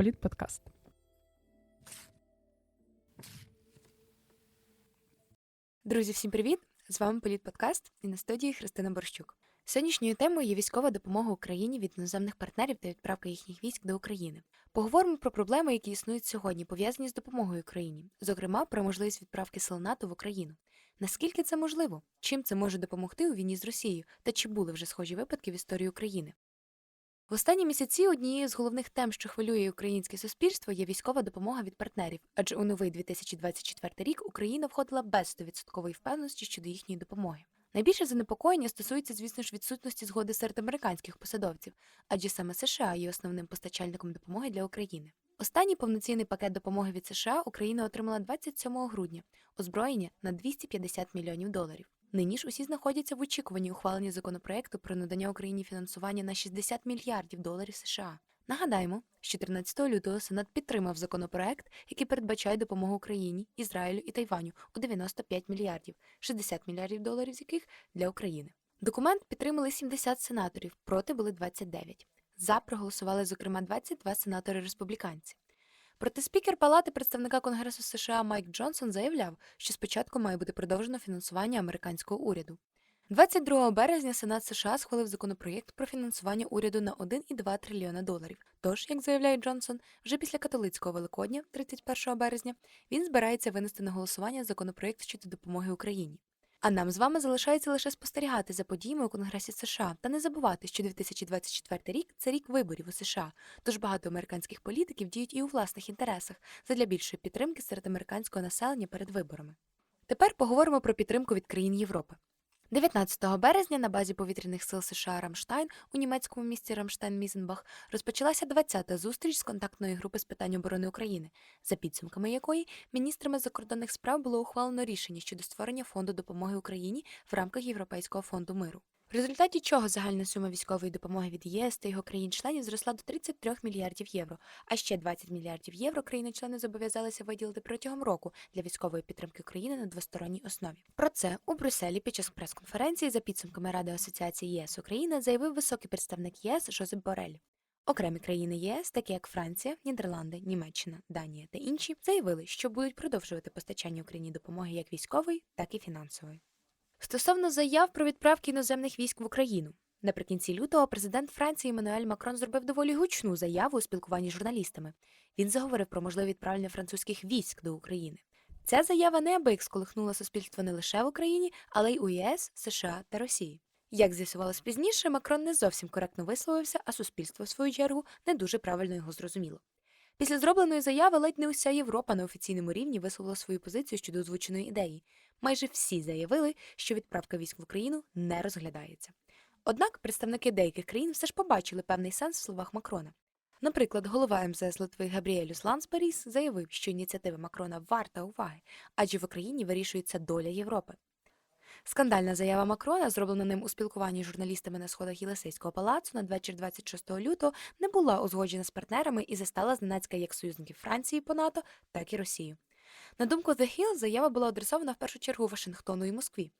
Політподкаст. Друзі, всім привіт! З вами Політподкаст і на студії Христина Борщук. Сьогоднішньою темою є військова допомога Україні від іноземних партнерів та відправка їхніх військ до України. Поговоримо про проблеми, які існують сьогодні, пов'язані з допомогою Україні, зокрема про можливість відправки сил НАТО в Україну. Наскільки це можливо? Чим це може допомогти у війні з Росією та чи були вже схожі випадки в історії України? В останні місяці однією з головних тем, що хвилює українське суспільство, є військова допомога від партнерів, адже у новий 2024 рік Україна входила без 100% впевненості щодо їхньої допомоги. Найбільше занепокоєння стосується, звісно ж, відсутності згоди серед американських посадовців, адже саме США є основним постачальником допомоги для України. Останній повноцінний пакет допомоги від США Україна отримала 27 грудня, озброєння на 250 мільйонів доларів. Нині ж усі знаходяться в очікуванні ухвалення законопроекту про надання Україні фінансування на 60 мільярдів доларів США. Нагадаємо, з 14 лютого Сенат підтримав законопроект, який передбачає допомогу Україні, Ізраїлю і Тайваню у 95 мільярдів, 60 мільярдів доларів з яких для України. Документ підтримали 70 сенаторів, проти були 29. За проголосували, зокрема, 22 сенатори республіканці. Проте спікер Палати представника Конгресу США Майк Джонсон заявляв, що спочатку має бути продовжено фінансування американського уряду. 22 березня Сенат США схвалив законопроєкт про фінансування уряду на 1,2 трильйона доларів. Тож, як заявляє Джонсон, вже після католицького Великодня, 31 березня, він збирається винести на голосування законопроєкт щодо допомоги Україні. А нам з вами залишається лише спостерігати за подіями у Конгресі США та не забувати, що 2024 рік це рік виборів у США, тож багато американських політиків діють і у власних інтересах задля більшої підтримки серед американського населення перед виборами. Тепер поговоримо про підтримку від країн Європи. 19 березня на базі повітряних сил США Рамштайн у німецькому місті Рамштайн-Мізенбах розпочалася 20-та зустріч з контактної групи з питань оборони України, за підсумками якої міністрами закордонних справ було ухвалено рішення щодо створення фонду допомоги Україні в рамках Європейського фонду миру. В результаті чого загальна сума військової допомоги від ЄС та його країн-членів зросла до 33 мільярдів євро, а ще 20 мільярдів євро країни-члени зобов'язалися виділити протягом року для військової підтримки України на двосторонній основі. Про це у Брюсселі під час прес-конференції за підсумками Ради асоціації ЄС Україна заявив високий представник ЄС Жозеп Борель. Окремі країни ЄС, такі як Франція, Нідерланди, Німеччина, Данія та інші, заявили, що будуть продовжувати постачання Україні допомоги як військової, так і фінансової. Стосовно заяв про відправки іноземних військ в Україну. Наприкінці лютого президент Франції Еммануель Макрон зробив доволі гучну заяву у спілкуванні з журналістами. Він заговорив про можливе відправлення французьких військ до України. Ця заява неабияк сколихнула суспільство не лише в Україні, але й у ЄС, США та Росії. Як з'ясувалось пізніше, Макрон не зовсім коректно висловився, а суспільство, в свою чергу, не дуже правильно його зрозуміло. Після зробленої заяви ледь не уся Європа на офіційному рівні висловила свою позицію щодо озвученої ідеї. Майже всі заявили, що відправка військ в Україну не розглядається. Однак представники деяких країн все ж побачили певний сенс в словах Макрона. Наприклад, голова МЗС Литви Габріелюс Лансберіс заявив, що ініціатива Макрона варта уваги, адже в Україні вирішується доля Європи. Скандальна заява Макрона, зроблена ним у спілкуванні з журналістами на сходах Єлисейського палацу надвечір 26 лютого, не була узгоджена з партнерами і застала зненацька як союзників Франції по НАТО, так і Росію. На думку The Hill, заява була адресована в першу чергу Вашингтону і Москві.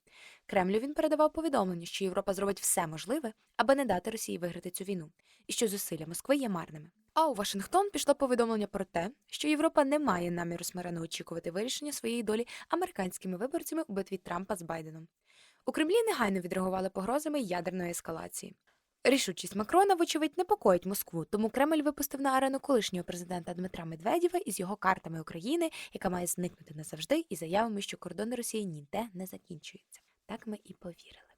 Кремлю він передавав повідомлення, що Європа зробить все можливе, аби не дати Росії виграти цю війну, і що зусилля Москви є марними. А у Вашингтон пішло повідомлення про те, що Європа не має наміру смирено очікувати вирішення своєї долі американськими виборцями у битві Трампа з Байденом. У Кремлі негайно відреагували погрозами ядерної ескалації. Рішучість Макрона, вочевидь, непокоїть Москву, тому Кремль випустив на арену колишнього президента Дмитра Медведєва із його картами України, яка має зникнути назавжди, і заявами, що кордони Росії ніде не закінчуються. Так ми і повірили.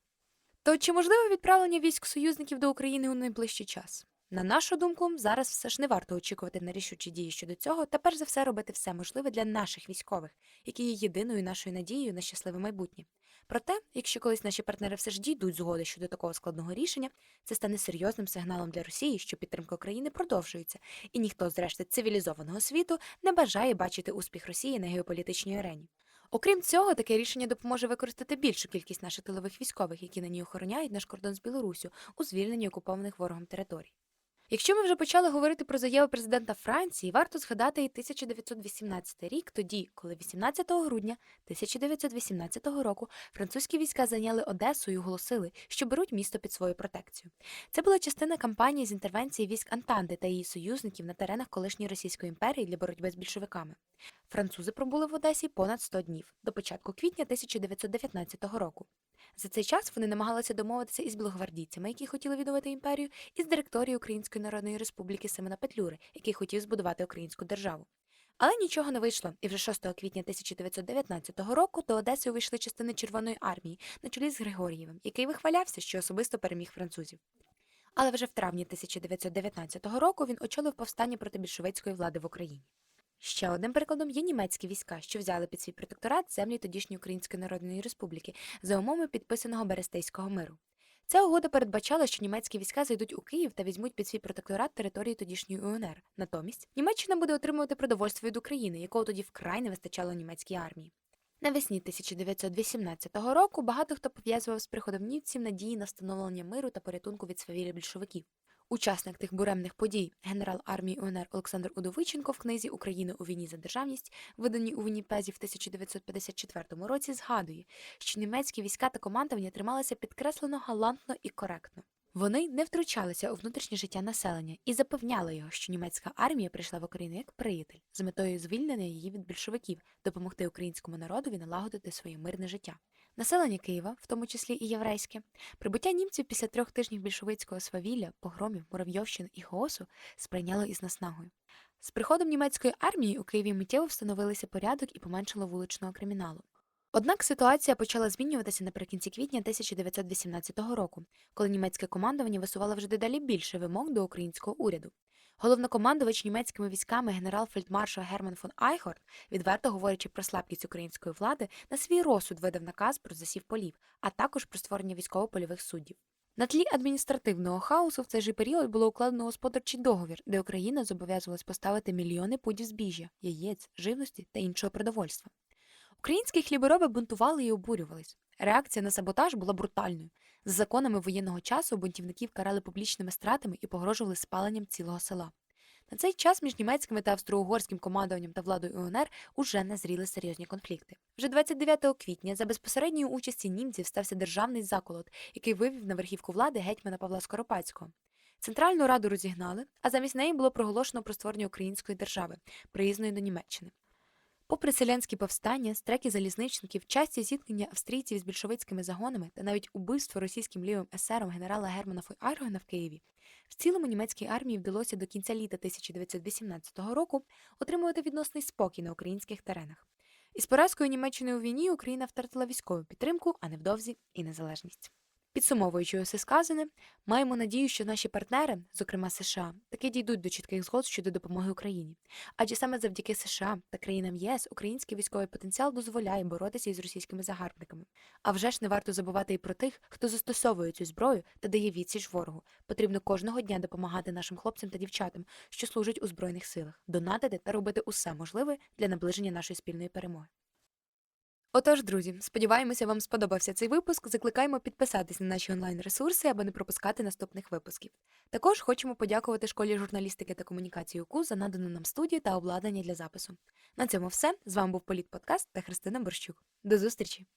То чи можливе відправлення військ союзників до України у найближчий час? На нашу думку, зараз все ж не варто очікувати на рішучі дії щодо цього, та перш за все робити все можливе для наших військових, які є єдиною нашою надією на щасливе майбутнє. Проте, якщо колись наші партнери все ж дійдуть згоди щодо такого складного рішення, це стане серйозним сигналом для Росії, що підтримка України продовжується, і ніхто з решти цивілізованого світу не бажає бачити успіх Росії на геополітичній арені. Окрім цього, таке рішення допоможе використати більшу кількість наших тилових військових, які на ній охороняють наш кордон з Білоруссю у звільненні окупованих ворогом територій. Якщо ми вже почали говорити про заяву президента Франції, варто згадати і 1918 рік, тоді, коли 18 грудня 1918 року французькі війська зайняли Одесу і оголосили, що беруть місто під свою протекцію. Це була частина кампанії з інтервенції військ Антанди та її союзників на теренах колишньої Російської імперії для боротьби з більшовиками. Французи пробули в Одесі понад 100 днів до початку квітня 1919 року. За цей час вони намагалися домовитися із білогвардійцями, які хотіли відновити імперію, і з директорією Української Народної Республіки Семена Петлюри, який хотів збудувати українську державу. Але нічого не вийшло, і вже 6 квітня 1919 року до Одеси увійшли частини Червоної армії на чолі з Григорієвим, який вихвалявся, що особисто переміг французів. Але вже в травні 1919 року він очолив повстання проти більшовицької влади в Україні. Ще одним прикладом є німецькі війська, що взяли під свій протекторат землі тодішньої Української Народної Республіки за умовами підписаного Берестейського миру. Ця угода передбачала, що німецькі війська зайдуть у Київ та візьмуть під свій протекторат території тодішньої УНР. Натомість Німеччина буде отримувати продовольство від України, якого тоді вкрай не вистачало німецькій армії. Навесні 1918 року багато хто пов'язував з приходом німців надії на встановлення миру та порятунку від свавілля більшовиків. Учасник тих буремних подій, генерал армії УНР Олександр Удовиченко в книзі України у війні за державність, виданій у Вінніпезі в 1954 році, згадує, що німецькі війська та командування трималися підкреслено галантно і коректно. Вони не втручалися у внутрішнє життя населення і запевняли його, що німецька армія прийшла в Україну як приятель з метою звільнення її від більшовиків, допомогти українському народові налагодити своє мирне життя. Населення Києва, в тому числі і єврейське, прибуття німців після трьох тижнів більшовицького свавілля, погромів, муравйовщини і хаосу сприйняло із наснагою. З приходом німецької армії у Києві миттєво встановилися порядок і поменшало вуличного криміналу. Однак ситуація почала змінюватися наприкінці квітня 1918 року, коли німецьке командування висувало вже дедалі більше вимог до українського уряду. Головнокомандувач німецькими військами генерал-фельдмаршал Герман фон Айхорт, відверто говорячи про слабкість української влади, на свій розсуд видав наказ про засів полів, а також про створення військово-польових суддів. На тлі адміністративного хаосу в цей же період було укладено господарчий договір, де Україна зобов'язувалась поставити мільйони пудів збіжжя, яєць, живності та іншого продовольства. Українські хлібороби бунтували і обурювались. Реакція на саботаж була брутальною. За законами воєнного часу бунтівників карали публічними стратами і погрожували спаленням цілого села. На цей час між німецьким та австро-угорським командуванням та владою УНР уже назріли серйозні конфлікти. Вже 29 квітня за безпосередньої участі німців стався державний заколот, який вивів на верхівку влади гетьмана Павла Скоропадського. Центральну раду розігнали, а замість неї було проголошено про створення української держави, приїзної до Німеччини. Попри селянські повстання, стреки залізничників, часті зіткнення австрійців з більшовицькими загонами та навіть убивство російським лівим есером генерала Германа фон Айргена в Києві, в цілому німецькій армії вдалося до кінця літа 1918 року отримувати відносний спокій на українських теренах. Із поразкою Німеччини у війні Україна втратила військову підтримку, а невдовзі і незалежність. Підсумовуючи усе сказане, маємо надію, що наші партнери, зокрема США, таки дійдуть до чітких згод щодо допомоги Україні. Адже саме завдяки США та країнам ЄС український військовий потенціал дозволяє боротися із російськими загарбниками. А вже ж не варто забувати і про тих, хто застосовує цю зброю та дає відсіч ворогу. Потрібно кожного дня допомагати нашим хлопцям та дівчатам, що служать у збройних силах, донатити та робити усе можливе для наближення нашої спільної перемоги. Отож, друзі, сподіваємося, вам сподобався цей випуск. Закликаємо підписатись на наші онлайн-ресурси, аби не пропускати наступних випусків. Також хочемо подякувати школі журналістики та комунікації УКУ за надану нам студію та обладнання для запису. На цьому все. З вами був Політ Подкаст та Христина Борщук. До зустрічі!